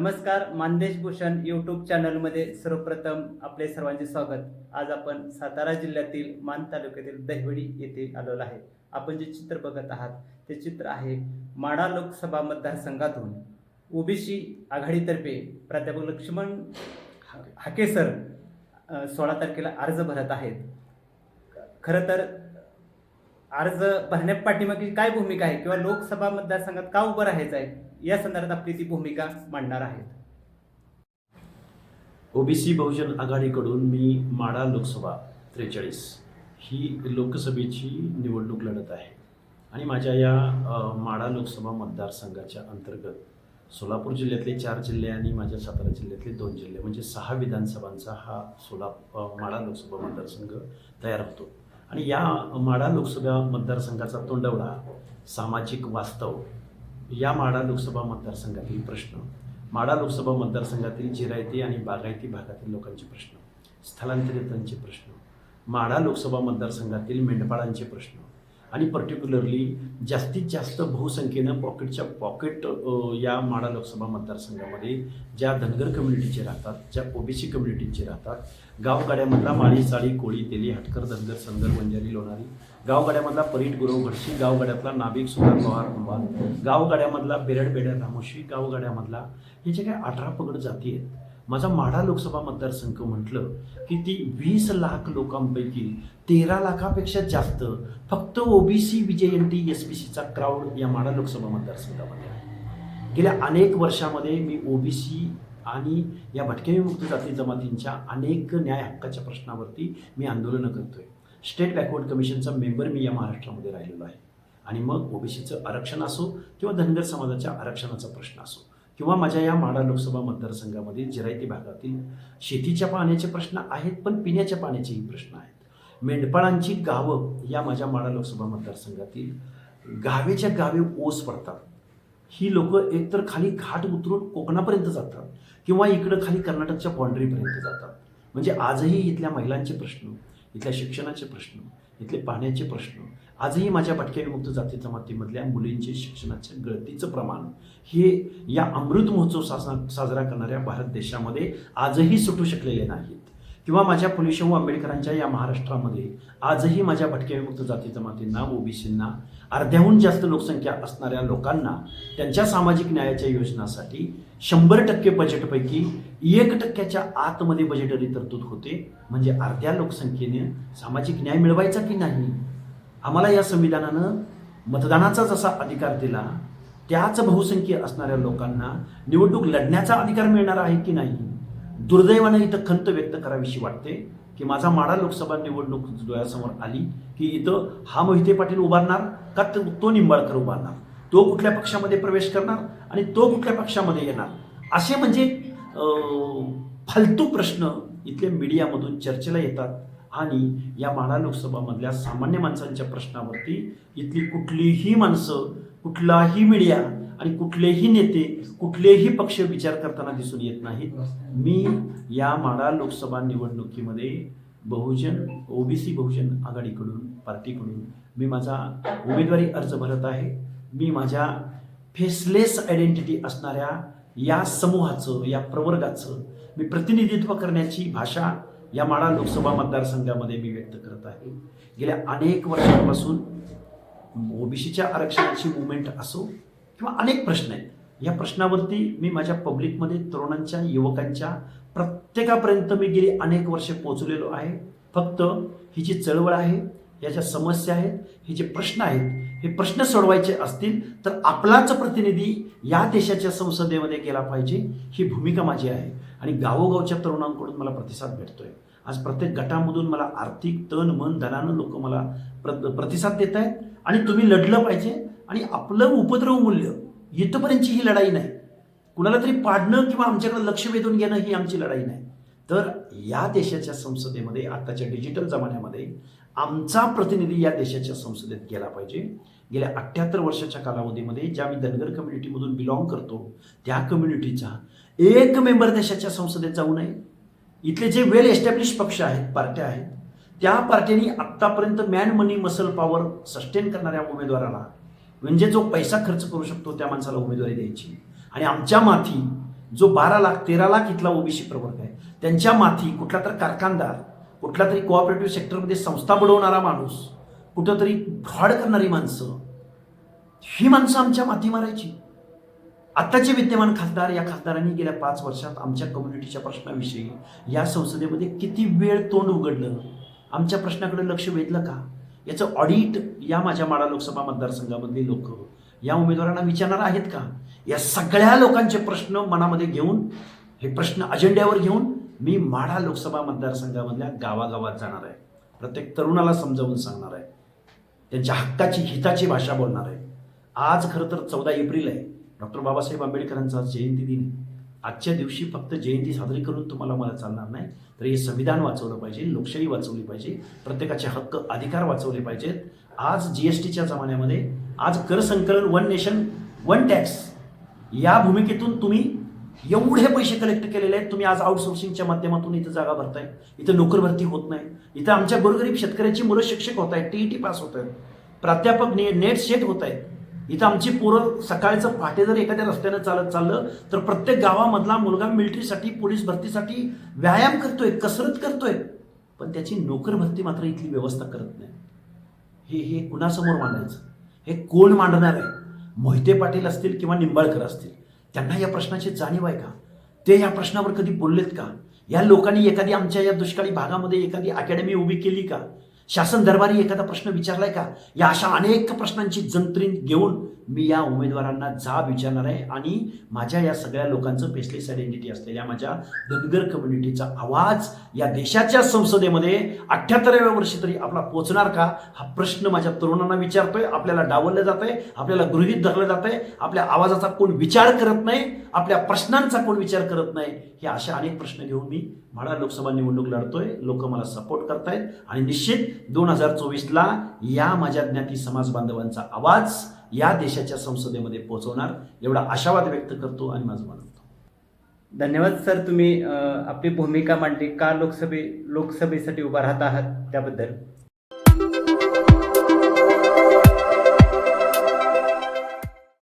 नमस्कार मानदेश भूषण यूट्यूब चॅनलमध्ये सर्वप्रथम आपले सर्वांचे स्वागत. आज आपण सातारा जिल्ह्यातील मान तालुक्यातील दहिवडी येथे आलेलो आहे. आपण जे चित्र बघत आहात ते चित्र आहे माडा लोकसभा मतदारसंघातून ओबीसी आघाडीतर्फे प्राध्यापक लक्ष्मण हाकेसर हाके सर सोळा तारखेला अर्ज भरत आहेत. खरं तर अर्ज भरण्या पाठीमागे काय भूमिका आहे? किंवा लोकसभा मतदारसंघात का उभं राहायचं आहे? या संदर्भात आपली ती भूमिका मांडणार आहेत. ओबीसी बहुजन आघाडीकडून मी माडा लोकसभा त्रेचाळीस ही लोकसभेची निवडणूक लढत आहे. आणि माझ्या या माडा लोकसभा मतदारसंघाच्या अंतर्गत सोलापूर जिल्ह्यातले चार जिल्हे आणि माझ्या सातारा जिल्ह्यातले दोन जिल्हे म्हणजे सहा विधानसभांचा हा सोला माडा लोकसभा मतदारसंघ तयार होतो. आणि या माडा लोकसभा मतदारसंघाचा तोंडवडा सामाजिक वास्तव या माडा लोकसभा मतदारसंघातील प्रश्न माडा लोकसभा मतदारसंघातील जिरायती आणि बागायती भागातील लोकांचे प्रश्न स्थलांतरितांचे प्रश्न माडा लोकसभा मतदारसंघातील मेंढपाळांचे प्रश्न आणि पर्टिक्युलरली जास्तीत जास्त बहुसंख्येनं पॉकेटच्या पॉकेट या माडा लोकसभा मतदारसंघामध्ये ज्या धनगर कम्युनिटीचे राहतात ज्या ओबीसी कम्युनिटीचे राहतात गावगाड्यामधला माळी चाळी कोळी तेली हटकर धनगर संदर वंजारी लोणारी गावगाड्यामधला परीट गुरव घडशी गावगाड्यातला नाभिक सुधार पवार कुंभार गावगाड्यामधला बेरड बेडर रामोशी गावगाड्यामधला हे जे काही अठरा पगड जाती आहेत माझा माढा लोकसभा मतदारसंघ म्हटलं की ती वीस लाख लोकांपैकी तेरा लाखापेक्षा जास्त फक्त OBC Vijay N T S B सीचा क्राऊड या माढा लोकसभा मतदारसंघामध्ये आहे. गेल्या अनेक वर्षामध्ये मी ओबीसी आणि या भटक्या विमुक्त जाती जमातींच्या अनेक न्याय हक्काच्या प्रश्नावरती मी आंदोलनं करतोय. स्टेट बॅकवर्ड कमिशनचा मेंबर मी या महाराष्ट्रामध्ये राहिलेलो आहे. आणि मग ओबीसीचं आरक्षण असो किंवा धनगर समाजाच्या आरक्षणाचा प्रश्न असो किंवा माझ्या या माडा लोकसभा मतदारसंघामध्ये जिरायती भागातील शेतीच्या पाण्याचे प्रश्न आहेत पण पिण्याच्या पाण्याचेही प्रश्न आहेत. मेंढपाळांची गावं या माझ्या माडा लोकसभा मतदारसंघातील गावेच्या गावे ओस पडतात. ही लोक एकतर खाली घाट उतरून कोकणापर्यंत जातात किंवा इकडं खाली कर्नाटकच्या बाँड्रीपर्यंत जातात. म्हणजे आजही इथल्या महिलांचे प्रश्न इथल्या शिक्षणाचे प्रश्न इथले पाण्याचे प्रश्न आजही माझ्या भटक्या विमुक्त जाती जमातीमधल्या मुलींचे शिक्षणाच्या गळतीचं प्रमाण हे या अमृत महोत्सव साजरा साजरा करणाऱ्या भारत देशामध्ये आजही सुटू शकलेले नाहीत. किंवा माझ्या फुलेशाहू हो आंबेडकरांच्या या महाराष्ट्रामध्ये आजही माझ्या भटक्या विमुक्त जाती जमातींना ओबीसींना अर्ध्याहून जास्त लोकसंख्या असणाऱ्या लोकांना त्यांच्या सामाजिक न्यायाच्या योजनासाठी शंभर टक्के बजेटपैकी एक टक्क्याच्या आतमध्ये बजेटरी तरतूद होते. म्हणजे अर्ध्या लोकसंख्येने सामाजिक न्याय मिळवायचा की नाही? आम्हाला या संविधानानं मतदानाचा जसा अधिकार दिला त्याच बहुसंख्य असणाऱ्या लोकांना निवडणूक लढण्याचा अधिकार मिळणार आहे की नाही दुर्दैवानं इथं खंत व्यक्त करावीशी वाटते की माझा माडा लोकसभा निवडणूक डोळ्यासमोर आली की इथं हा मोहिते पाटील उभारणार का तो तो निंबाळकर उभारणार? तो कुठल्या पक्षामध्ये प्रवेश करणार आणि तो कुठल्या पक्षामध्ये येणार? असे म्हणजे फालतू प्रश्न इथल्या मीडियामधून चर्चेला येतात. आणि या बारा लोकसभामधल्या सामान्य माणसांच्या प्रश्नावरती इथली कुठलीही माणसं कुठलाही मीडिया आणि कुठलेही नेते कुठलेही पक्ष विचार करताना दिसून येत नाहीत. मी या माडा लोकसभा निवडणुकीमध्ये बहुजन ओबीसी बहुजन आघाडीकडून पार्टीकडून मी माझा उमेदवारी अर्ज भरत आहे. मी माझ्या फेसलेस आयडेंटिटी असणाऱ्या या समूहाचं या प्रवर्गाचं मी प्रतिनिधित्व करण्याची भाषा या माळा लोकसभा मतदारसंघामध्ये मी व्यक्त करत आहे. गेल्या अनेक वर्षांपासून ओबीसीच्या आरक्षणाची मुवमेंट असो किंवा अनेक प्रश्न आहेत या प्रश्नावरती मी माझ्या पब्लिकमध्ये तरुणांच्या युवकांच्या प्रत्येकापर्यंत मी गेली अनेक वर्षे पोचलेलो आहे. फक्त ही जी चळवळ आहे या ज्या समस्या आहेत हे जे प्रश्न आहेत हे प्रश्न सोडवायचे असतील तर आपलाच प्रतिनिधी या देशाच्या संसदेमध्ये गेला पाहिजे ही भूमिका माझी आहे. आणि गावोगावच्या तरुणांकडून मला प्रतिसाद भेटतोय. आज प्रत्येक गटामधून मला आर्थिक तन मन धनानं लोक मला प्र प्रतिसाद देत आहेत आणि तुम्ही लढलं पाहिजे. आणि आपलं उपद्रव मूल्य इथपर्यंतची ही लढाई नाही. कुणाला तरी पाडणं किंवा आमच्याकडे लक्ष वेधून घेणं ही आमची लढाई नाही. तर या देशाच्या संसदेमध्ये आताच्या डिजिटल जमान्यामध्ये आमचा प्रतिनिधी या देशाच्या संसदेत गेला पाहिजे. गेल्या अठ्ठ्याहत्तर वर्षाच्या कालावधीमध्ये ज्या मी धनगर कम्युनिटीमधून बिलॉंग करतो त्या कम्युनिटीचा एक मेंबर देशाच्या संसदेत जाऊ नये. इथले जे वेल एस्टॅब्लिश पक्ष आहेत पार्ट्या आहेत त्या पार्ट्यांनी आत्तापर्यंत man money muscle power sustain करणाऱ्या उमेदवाराला म्हणजे जो पैसा खर्च करू शकतो त्या माणसाला उमेदवारी द्यायची. आणि आमच्या माथी जो बारा लाख तेरा लाख इथला ओबीसी प्रवर्ग आहे त्यांच्या माथी कुठला तर कारखानदार कुठला तरी कोऑपरेटिव्ह सेक्टरमध्ये संस्था बुडवणारा माणूस कुठंतरी फ्रॉड करणारी माणसं ही माणसं आमच्या माथी मारायची. आत्ताचे विद्यमान खासदार या खासदारांनी गेल्या पाच वर्षात आमच्या कम्युनिटीच्या प्रश्नाविषयी या संसदेमध्ये किती वेळ तोंड उघडलं? आमच्या प्रश्नाकडे लक्ष वेधलं का? याचं ऑडिट या माझ्या माडा लोकसभा मतदारसंघामधले लोक या उमेदवारांना विचारणार आहेत का? या सगळ्या लोकांचे प्रश्न मनामध्ये घेऊन हे प्रश्न अजेंड्यावर घेऊन मी माढा लोकसभा मतदारसंघामधल्या गावागावात जाणार आहे. प्रत्येक तरुणाला समजावून सांगणार आहे. त्यांच्या हक्काची हिताची भाषा बोलणार आहे. आज खरं तर चौदा एप्रिल आहे. डॉक्टर बाबासाहेब आंबेडकरांचा जयंती दिन आजच्या दिवशी फक्त जयंती साजरी करून तुम्हाला मला चालणार नाही. तर हे संविधान वाचवलं पाहिजे लोकशाही वाचवली पाहिजे प्रत्येकाचे हक्क अधिकार वाचवले पाहिजेत. आज जी एस टीच्या जमान्यामध्ये आज कर संकलन वन नेशन वन टॅक्स या भूमिकेतून तुम्ही एवढे पैसे कलेक्ट केलेले आहेत. तुम्ही आज आउटसोर्सिंगच्या माध्यमातून इथं जागा भरताय. इथं नोकर भरती होत नाही. इथं आमच्या गोरगरीब शेतकऱ्याची मुलं शिक्षक होत आहेत टी ई टी पास होत आहेत प्राध्यापक ने नेट सेट होत आहेत इथं आमची पोरं सकाळचं पहाटे जर एखाद्या रस्त्यानं चालत चाललं तर प्रत्येक गावामधला मुलगा मिलिटरीसाठी पोलीस भरतीसाठी व्यायाम करतोय कसरत करतोय. पण त्याची नोकर भरती मात्र इथली व्यवस्था करत नाही. हे हे कुणासमोर मांडायचं? हे कोण मांडणार आहे? मोहिते पाटील असतील किंवा निंबाळकर असतील? त्यांना या प्रश्नाची जाणीव आहे का? ते या प्रश्नावर कधी बोललेत का? या लोकांनी एखादी आमच्या या दुष्काळी भागामध्ये एखादी अकॅडमी उभी केली का? शासन दरबारी एखादा प्रश्न विचारलाय का? या अशा अनेक प्रश्नांची जंत्री घेऊन मी या उमेदवारांना जाब विचारणार आहे आणि माझ्या या सगळ्या लोकांचं पेसलेस आयडेंटिटी असलेल्या माझ्या धनगर कम्युनिटीचा आवाज या देशाच्या संसदेमध्ये अठ्ठ्याहत्तराव्या वर्षी तरी आपला पोचणार का? हा प्रश्न माझ्या तरुणांना विचारतोय. आपल्याला डावललं जात आहे आपल्याला गृहीत धरलं जात आहे आपल्या आवाजाचा कोण विचार करत नाही? आपल्या प्रश्नांचा कोण विचार करत नाही? हे अशा अनेक प्रश्न घेऊन मी म्हाडा लोकसभा निवडणूक लढतोय. लोक मला सपोर्ट करतायत. आणि निश्चित दोन हजार चोवीसला या माझ्या ज्ञाती समाज बांधवांचा आवाज या देशाच्या संसदेमध्ये पोहोचवणार एवढा आशावाद व्यक्त करतो आणि माझं म्हणतो धन्यवाद सर. तुम्ही आपली भूमिका मांडली. का लोकसभे लोकसभेसाठी उभा राहत आहात त्याबद्दल?